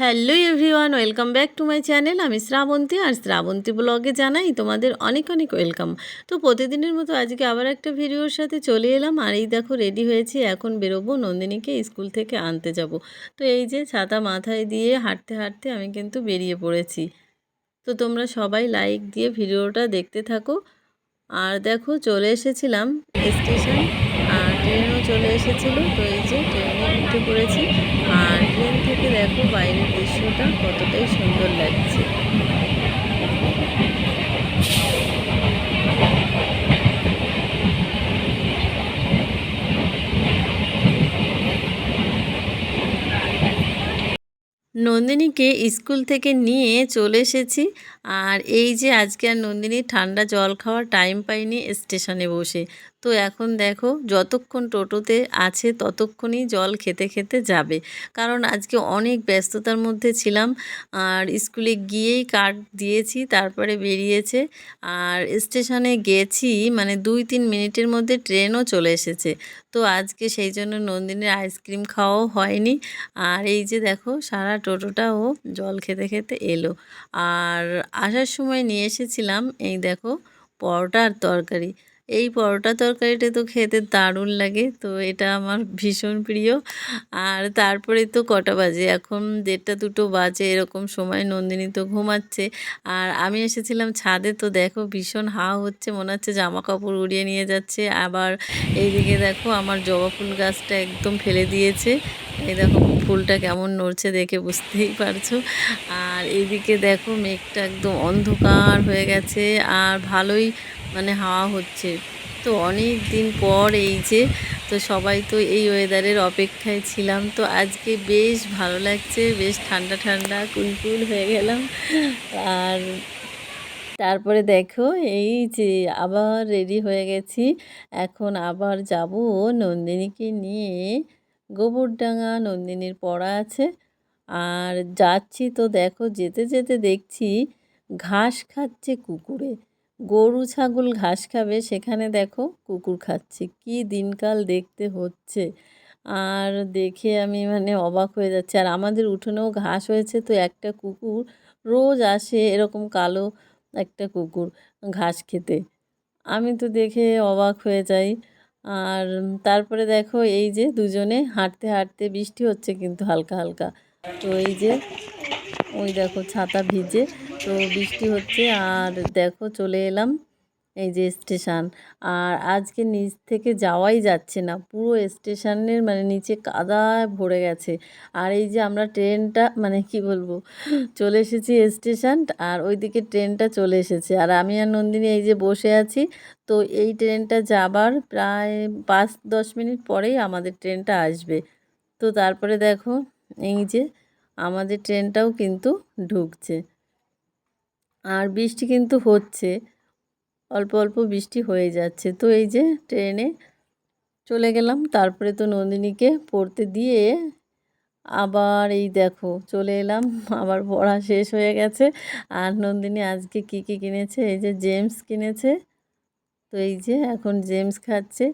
Hello everyone, welcome back to my channel. আমি শ্রাবন্তী, আর শ্রাবন্তী ব্লগে জানাই তোমাদের অনেক অনেক ওয়েলকাম। তো প্রতিদিনের মতো আজকে আবার একটা ভিডিওর সাথে চলে এলাম, আর এই দেখো রেডি হয়েছি, এখন বেরোবো নন্দিনীকে স্কুল থেকে আনতে যাব। তো এই যে ছাতা মাথায় দিয়ে হাঁটতে হাঁটতে আমি কিন্তু বেরিয়ে পড়েছি। তো তোমরা সবাই লাইক দিয়ে ভিডিওটা দেখতে থাকো। আর দেখো চলে এসেছিলাম স্টেশন। ট্রেনও চলে এসেছিল, তো এই যে ট্রেনে উঠে পড়েছি। আর ট্রেন থেকে দেখো বাইরের দৃশ্যটা কতটাই সুন্দর লাগছে। নন্দিনীকে স্কুল থেকে নিয়ে চলে এসেছি। আর এই যে আজকে আর নন্দিনী ঠান্ডা জল খাওয়ার টাইম পাইনি স্টেশনে বসে। তো এখন দেখো, যতক্ষণ টোটোতে আছে ততক্ষণই জল খেতে খেতে যাবে। কারণ আজকে অনেক ব্যস্ততার মধ্যে ছিলাম, আর স্কুলে গিয়েই কার্ড দিয়েছি, তারপরে বেরিয়েছে, আর স্টেশনে গেছি মানে দুই তিন মিনিটের মধ্যে ট্রেনও চলে এসেছে। তো আজকে সেই জন্য নন্দিনীর আইসক্রিম খাওয়াও হয়নি, আর এই যে দেখো, সারা টোটোটাও জল খেতে খেতে এলো। আর আসার সময় নিয়ে এসেছিলাম, এই দেখো পরোটা আর তরকারি। এই পরোটা তরকারিটা তো খেতে দারুণ লাগে, তো এটা আমার ভীষণ প্রিয়। আর তারপরে তো কটা বাজে, এখন দেড়টা দুটো বাজে, এরকম সময় নন্দিনী তো ঘুমাচ্ছে। আর আমি এসেছিলাম ছাদে, তো দেখো ভীষণ হাওয়া হচ্ছে, মনে হচ্ছে জামা কাপড় উড়িয়ে নিয়ে যাচ্ছে। আবার এইদিকে দেখো আমার জবা ফুল গাছটা একদম ফেলে দিয়েছে। এই দেখো ফুলটা কেমন নড়ছে দেখে বুঝতেই পারছ। আর এইদিকে দেখো মেঘটা একদম অন্ধকার হয়ে গেছে আর ভালোই মানে হাওয়া হচ্ছে। তো অনেক দিন পর এই যে, তো সবাই তো এই ওয়েদারের অপেক্ষায় ছিলাম। তো আজকে বেশ ভালো লাগছে, বেশ ঠান্ডা ঠান্ডা, কুলকুল হয়ে গেলাম। আর তারপরে দেখো এই যে আবার রেডি হয়ে গেছি। এখন আবার যাব নন্দিনীকে নিয়ে। গোবরডাঙ্গা নন্দিনীর পড়া আছে। আর যাচ্ছি তো দেখো, যেতে যেতে দেখছি ঘাস খাচ্ছে কুকুরে। গরু, ছাগল ঘাস খাবে, সেখানে দেখো কুকুর খাচ্ছে। কি দিনকাল দেখতে হচ্ছে। আর দেখে আমি মানে অবাক হয়ে যাচ্ছে। আর আমাদের উঠোনেও ঘাস হয়েছে তো একটা কুকুর রোজ আসে এরকম কালো একটা কুকুর ঘাস খেতে। আমি তো দেখে অবাক হয়ে যাই। আর তারপরে দেখো এই যে দুজনে হাঁটতে হাঁটতে বৃষ্টি হচ্ছে কিন্তু হালকা হালকা। তো এই যে, ওই দেখো ছাতা ভিজে, তো বৃষ্টি হচ্ছে আর দেখো চলে এলাম এই যে স্টেশন। আর আজকে নিচ থেকে যাওয়াই যাচ্ছে না, পুরো স্টেশনের মানে নিচে কাদায় ভরে গেছে। আর এই যে আমরা ট্রেনটা মানে কি বলব, চলে এসেছি স্টেশন আর ওইদিকে ট্রেনটা চলে এসেছে। আর আমি আর নন্দিনী এই যে বসে আছি, তো এই ট্রেনটা যাবার প্রায় পাঁচ দশ মিনিট পরেই আমাদের ট্রেনটা আসবে। তো তারপরে দেখো এই যে আমাদের ট্রেনটাও কিন্তু ঢুকছে। আর বৃষ্টি কিন্তু হচ্ছে। অল্প অল্প বৃষ্টি হয়ে যাচ্ছে। তো এই যে ট্রেনে চলে গেলাম। তারপরে তো নন্দিনীকে পড়তে দিয়ে আবার এই দেখো চলে এলাম। আবার পড়া শেষ হয়ে গেছে। আর নন্দিনী আজকে কি কি কিনেছে? এই যে জেমস কিনেছে। তো এই যে এখন জেমস খাচ্ছে।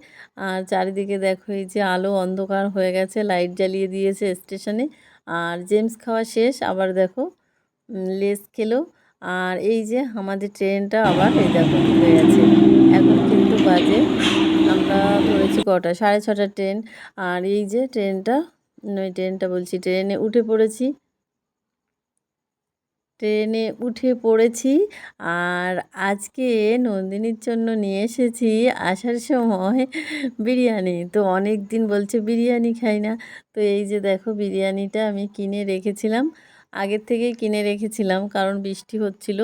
আর চারিদিকে দেখো এই যে আলো অন্ধকার হয়ে গেছে, লাইট জ্বালিয়ে দিয়েছে স্টেশনে। আর জেমস খাওয়া শেষ, আবার দেখো লেস খেলো। আর এই যে আমাদের ট্রেনটা আবার এই দেখো হয়ে গেছে। এখন কিন্তু বাজে, আমরা ধরেছি কটা, সাড়ে ছটা ট্রেন। আর এই যে ট্রেনটা নয় ট্রেনটা বলছি, ট্রেনে উঠে পড়েছি। ট্রেনে উঠে পড়েছি। আর আজকে নন্দিনীর জন্য নিয়ে এসেছি আসার সময় বিরিয়ানি। তো অনেক দিন বলছে বিরিয়ানি খাই না। তো এই যে দেখো বিরিয়ানিটা আমি কিনে রেখেছিলাম। আগের থেকেই কিনে রেখেছিলাম কারণ বৃষ্টি হচ্ছিল।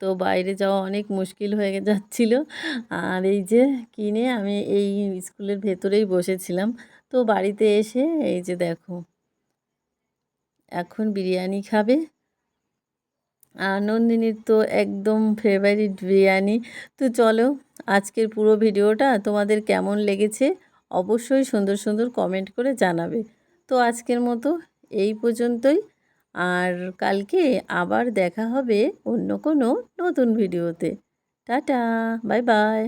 তো বাইরে যাওয়া অনেক মুশকিল হয়ে যাচ্ছিল। আর এই যে কিনে আমি এই স্কুলের ভেতরেই বসেছিলাম। তো বাড়িতে এসে এই যে দেখো, এখন বিরিয়ানি খাবে। নন্দিনীর তো একদম ফেভারিট বিরিয়ানি। তো চলো, আজকের পুরো ভিডিওটা তোমাদের কেমন লেগেছে অবশ্যই সুন্দর সুন্দর কমেন্ট করে জানাবে। তো আজকের মতো এই পর্যন্তই, আর কালকে আবার দেখা হবে অন্য কোনো নতুন ভিডিওতে। Tata bye bye